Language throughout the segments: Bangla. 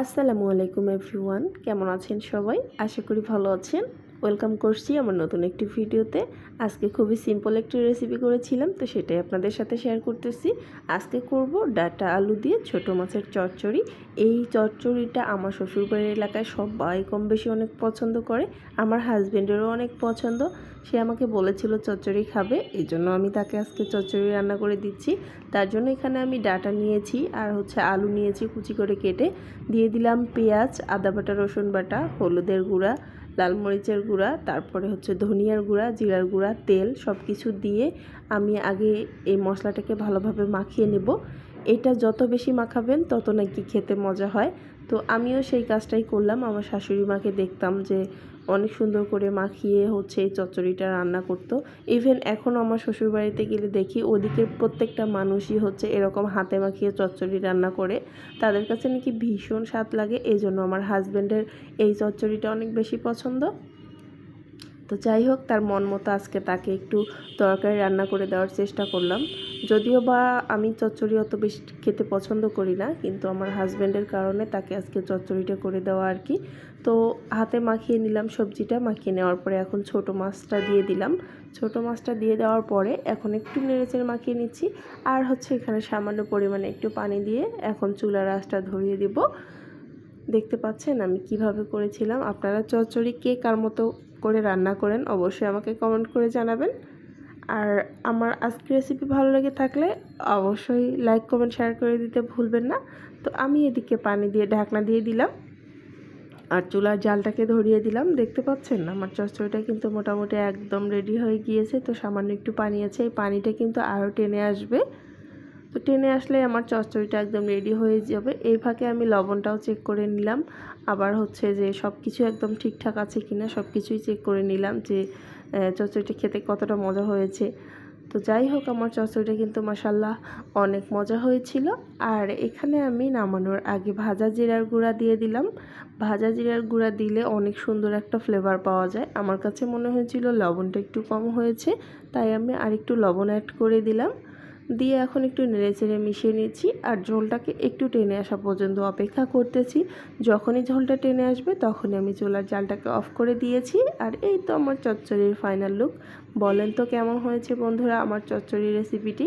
আসসালামু আলাইকুম এভরিওয়ান। কেমন আছেন সবাই? আশা করি ভালো আছেন। ওয়েলকাম করছি আমার নতুন একটি ভিডিওতে। আজকে খুবই সিম্পল একটি রেসিপি করেছিলাম, তো সেটাই আপনাদের সাথে শেয়ার করতেছি। আজকে করব ডাটা আলু দিয়ে ছোট মাছের চচ্চড়ি। এই চচ্চড়িটা আমার শ্বশুরবাড়ির এলাকায় সবাই কম বেশি অনেক পছন্দ করে, আমার হাজব্যান্ডেরও অনেক পছন্দ। সে আমাকে বলেছিল চচ্চড়ি খাবে, এই জন্য আমি তাকে আজকে চচ্চড়ি রান্না করে দিচ্ছি। তার জন্য এখানে আমি ডাটা নিয়েছি আর হচ্ছে আলু নিয়েছি কুচি করে কেটে। দিয়ে দিলাম পেঁয়াজ, আদা বাটা, রসুন বাটা, হলুদের গুঁড়া লাল মরিচের গুঁড়া তারপরে হচ্ছে ধনিয়ার গুঁড়া জিরার গুঁড়া তেল সব কিছু দিয়ে আমি আগে এই মশলাটাকে ভালোভাবে মাখিয়ে নেব। এটা যত বেশি মাখাবেন, তত নাকি খেতে মজা হয়। তো আমিও সেই কাজটাই করলাম। আমার শাশুড়ি মাকে দেখতাম যে অনেক সুন্দর করে মাখিয়ে হচ্ছে এই চচ্চড়িটা রান্না করতো। ইভেন এখন আমার শ্বশুরবাড়িতে গেলে দেখি ওদিকের প্রত্যেকটা মানুষই হচ্ছে এরকম হাতে মাখিয়ে চচ্চড়ি রান্না করে। তাদের কাছে নাকি ভীষণ স্বাদ লাগে। এই জন্য আমার হাজব্যান্ডের এই চচ্চড়িটা অনেক বেশি পছন্দ। তো যাই হোক, তার মন মতো আজকে তাকে একটু তরকারি রান্না করে দেওয়ার চেষ্টা করলাম। যদিও বা আমি চচ্চড়ি অত বেশি খেতে পছন্দ করি না, কিন্তু আমার হাজব্যান্ডের কারণে তাকে আজকে চচ্চড়িটা করে দেওয়া আর কি। তো হাতে মাখিয়ে নিলাম সবজিটা, মাখিয়ে নেওয়ার পরে এখন ছোট মাছটা দিয়ে দিলাম। ছোট মাছটা দিয়ে দেওয়ার পরে এখন একটু নেড়েচেড়ে মাখিয়ে নিচ্ছি। আর হচ্ছে এখানে সামান্য পরিমাণে একটু পানি দিয়ে এখন চুলার আঁচটা ধরিয়ে দিব। দেখতে পাচ্ছেন আমি কীভাবে করেছিলাম। আপনারা চচ্চড়ি কে কার মতো করে রান্না করেন অবশ্যই আমাকে কমেন্ট করে জানাবেন। আর আমার আজকে রেসিপি ভালো লেগে থাকলে অবশ্যই লাইক কমেন্ট শেয়ার করে দিতে ভুলবেন না। তো আমি এদিকে পানি দিয়ে ঢাকনা দিয়ে দিলাম। আর চুলার জালটাকে ধরিয়ে দিলাম। দেখতে পাচ্ছেন আমার চচ্চড়িটা কিন্তু মোটামুটি একদম রেডি হয়ে গিয়েছে। তো সামান্য একটু পানি আছে। এই পানিটা কিন্তু আরও টেনে আসবে। তো টেনে আসলে আমার চচ্চড়িটা একদম রেডি হয়ে যাবে। এই ফাঁকে আমি লবণটাও চেক করে নিলাম। আবার হচ্ছে যে সব কিছু একদম ঠিকঠাক আছে কিনা সব কিছুই চেক করে নিলাম যে চচ্চড়িটা খেতে কতটা মজা হয়েছে। তো যাই হোক, আমার চচ্চড়িটা কিন্তু মাসাল্লাহ অনেক মজা হয়েছিল। আর এখানে আমি নামানোর আগে ভাজা জিরার গুঁড়া দিয়ে দিলাম। ভাজা জিরার গুঁড়া দিলে অনেক সুন্দর একটা ফ্লেভার পাওয়া যায়। আমার কাছে মনে হয়েছিল লবণটা একটু কম হয়েছে, তাই আমি আরেকটু লবণ অ্যাড করে দিলাম। দিয়ে এখন একটু নেড়েচেড়ে মিশিয়ে নিচ্ছি আর ঝোলটাকে একটু টেনে আসা পর্যন্ত অপেক্ষা করতেছি। যখনই ঝোলটা টেনে আসবে তখনই আমি চুলার জালটাকে অফ করে দিয়েছি আর এই তো আমার চচ্চড়ির ফাইনাল লুক। বলেন তো কেমন হয়েছে বন্ধুরা আমার চচ্চড়ি রেসিপিটি?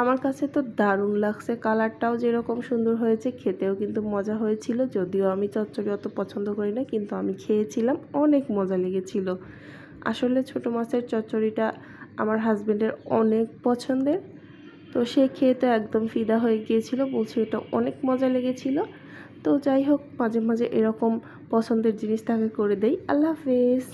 আমার কাছে তো দারুণ লাগছে, কালারটাও যেরকম সুন্দর হয়েছে, খেতেও কিন্তু মজা হয়েছিল। যদিও আমি চচ্চড়ি অত পছন্দ করি না, কিন্তু আমি খেয়েছিলাম, অনেক মজা লেগেছিল। আসলে ছোটো মাছের চচ্চড়িটা আমার হাজব্যান্ডের অনেক পছন্দের। তো সে খেয়ে তো একদম ফিদা হয়ে গিয়েছিল। বলছে, এটা অনেক মজা লেগেছিল। তো যাই হোক, মাঝে মাঝে এরকম পছন্দের জিনিস তাকে করে দেই। আল্লাহ হাফেজ।